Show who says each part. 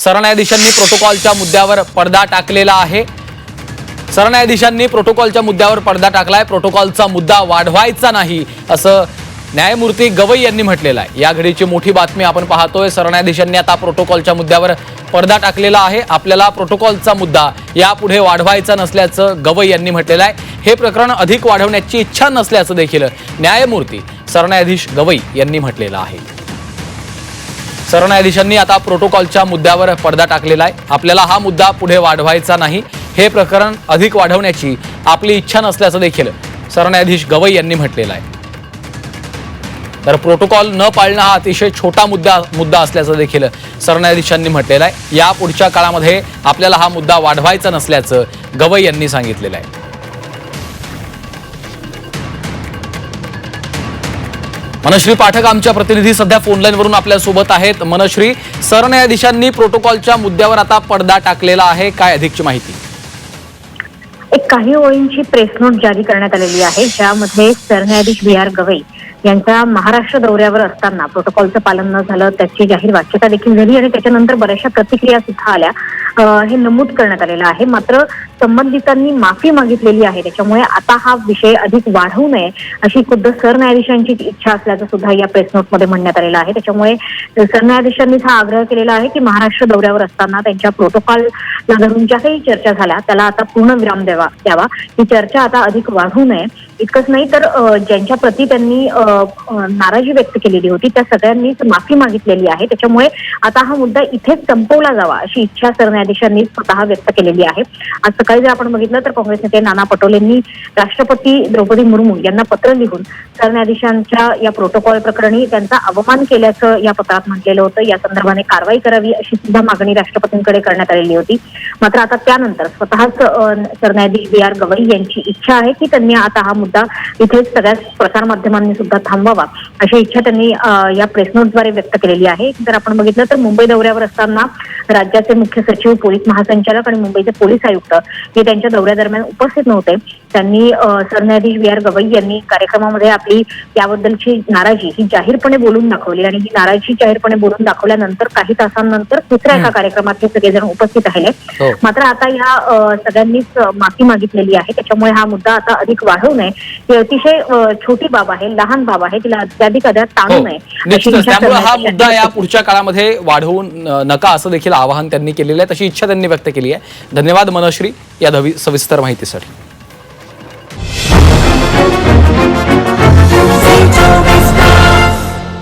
Speaker 1: सरन्यायाधीशांनी प्रोटोकॉलच्या मुद्द्यावर पडदा टाकलेला आहे. सरन्यायाधीशांनी प्रोटोकॉलच्या मुद्द्यावर पडदा टाकलाय. प्रोटोकॉलचा मुद्दा वाढवायचा नाही असं न्यायमूर्ती गवई यांनी म्हटलेलं आहे. या घडीची मोठी बातमी आपण पाहतोय. सरन्यायाधीशांनी आता प्रोटोकॉलच्या मुद्द्यावर पडदा टाकलेला आहे. आपल्याला प्रोटोकॉलचा मुद्दा यापुढे वाढवायचा नसल्याचं गवई यांनी म्हटलेलं आहे. हे प्रकरण अधिक वाढवण्याची इच्छा नसल्याचं देखील न्यायमूर्ती सरन्यायाधीश गवई यांनी म्हटलेलं आहे. सरन्यायाधीशांनी आता प्रोटोकॉलच्या मुद्द्यावर पडदा टाकलेला आहे. आपल्याला हा मुद्दा पुढे वाढवायचा नाही. हे प्रकरण अधिक वाढवण्याची आपली इच्छा नसल्याचं देखील सरन्यायाधीश गवई यांनी म्हटलेलं आहे. तर प्रोटोकॉल न पाळणं हा अतिशय छोटा मुद्दा मुद्दा असल्याचं देखील सरन्यायाधीशांनी म्हटलेलं आहे. या पुढच्या काळामध्ये आपल्याला हा मुद्दा वाढवायचा नसल्याचं गवई यांनी सांगितलेलं आहे. मनश्री पाठक आमच्या प्रतिनिधी सध्या फोनलाईनवरून वरून आपल्यासोबत आहेत. मनश्री सरन्यायाधीशांनी प्रोटोकॉलच्या मुद्द्यावर आता पडदा टाकलेला आहे. काय अधिकची माहिती?
Speaker 2: एक काही ओळींची प्रेस नोट जारी करण्यात आलेली आहे ज्यामध्ये सरन्यायाधीश बी आर गवई यांच्या महाराष्ट्र दौऱ्यावर असताना प्रोटोकॉलचं पालन न झालं त्याची जाहीर वाच्यता देखील झाली आणि त्याच्यानंतर बऱ्याचशा प्रतिक्रिया सुद्धा आल्या. हे नमूद करण्यात आलेलं आहे. मात्र संबंधितांनी माफी मागितलेली आहे. त्याच्यामुळे आता हा विषय अधिक वाढवू नये अशी खुद्द सरन्यायाधीशांची इच्छा असल्याचं सुद्धा या प्रेस नोटमध्ये म्हणण्यात आलेलं आहे. त्याच्यामुळे सरन्यायाधीशांनीच हा आग्रह केलेला आहे की महाराष्ट्र दौऱ्यावर असताना त्यांच्या प्रोटोकॉलला धरून ज्या काही चर्चा झाल्या त्याला आता पूर्ण विराम द्यावा द्यावा. ही चर्चा आता अधिक वाढू नये. इतकंच नाही तर ज्यांच्या प्रती त्यांनी अं, नाराजी व्यक्त केलेली होती त्या सगळ्यांनीच माफी मागितलेली आहे. त्याच्यामुळे आता हा मुद्दा इथेच संपवला जावा अशी इच्छा सरन्यायाधीशांनी स्वतः व्यक्त केलेली आहे. आज सकाळी जर आपण बघितलं तर काँग्रेस नेते नाना पटोलेंनी राष्ट्रपती द्रौपदी मुर्मू यांना पत्र लिहून सरन्यायाधीशांच्या या प्रोटोकॉल प्रकरणी त्यांचा अवमान केल्याचं या पत्रात म्हटलेलं होतं. या संदर्भाने कारवाई करावी अशी सुद्धा मागणी राष्ट्रपतींकडे करण्यात आलेली होती. मात्र आता त्यानंतर स्वतःच सरन्यायाधीश बी आर गवई यांची इच्छा आहे की त्यांनी आता हा मुद्दा इथेच सगळ्याच प्रसारमाध्यमांनी सुद्धा थांबवावा अशी इच्छा त्यांनी या प्रेस नोटद्वारे व्यक्त केलेली आहे. जर आपण बघितलं तर मुंबई दौऱ्यावर असताना राज्याचे मुख्य सचिव पोलीस महासंचालक आणि मुंबईचे पोलीस आयुक्त हे त्यांच्या दौऱ्यादरम्यान उपस्थित नव्हते. त्यांनी सरन्यायाधीश बी आर गवई यांनी कार्यक्रमामध्ये आपली त्याबद्दलची नाराजी ही जाहीरपणे बोलून दाखवली आणि ही नाराजी जाहीरपणे बोलून दाखवल्यानंतर काही तासांनंतर दुसऱ्या एका कार्यक्रमात हे सगळेजण उपस्थित राहिले.
Speaker 1: हो.
Speaker 2: मात्र आता या अं, सगळ्यांनीच माफी मागितलेली आहे. त्याच्यामुळे हा मुद्दा आता अधिक वाढवू नये. ही अतिशय छोटी बाब आहे लहान बाब आहे तिला अत्याधिक अद्याप
Speaker 1: हो.
Speaker 2: ताणू नये इच्छा
Speaker 1: त्यामुळे हा मुद्दा या. पुढच्या काळामध्ये वाढवून नका असं देखील आवाहन त्यांनी केलेलं आहे. तशी इच्छा त्यांनी व्यक्त केली आहे. धन्यवाद मनश्री या सविस्तर माहितीसाठी.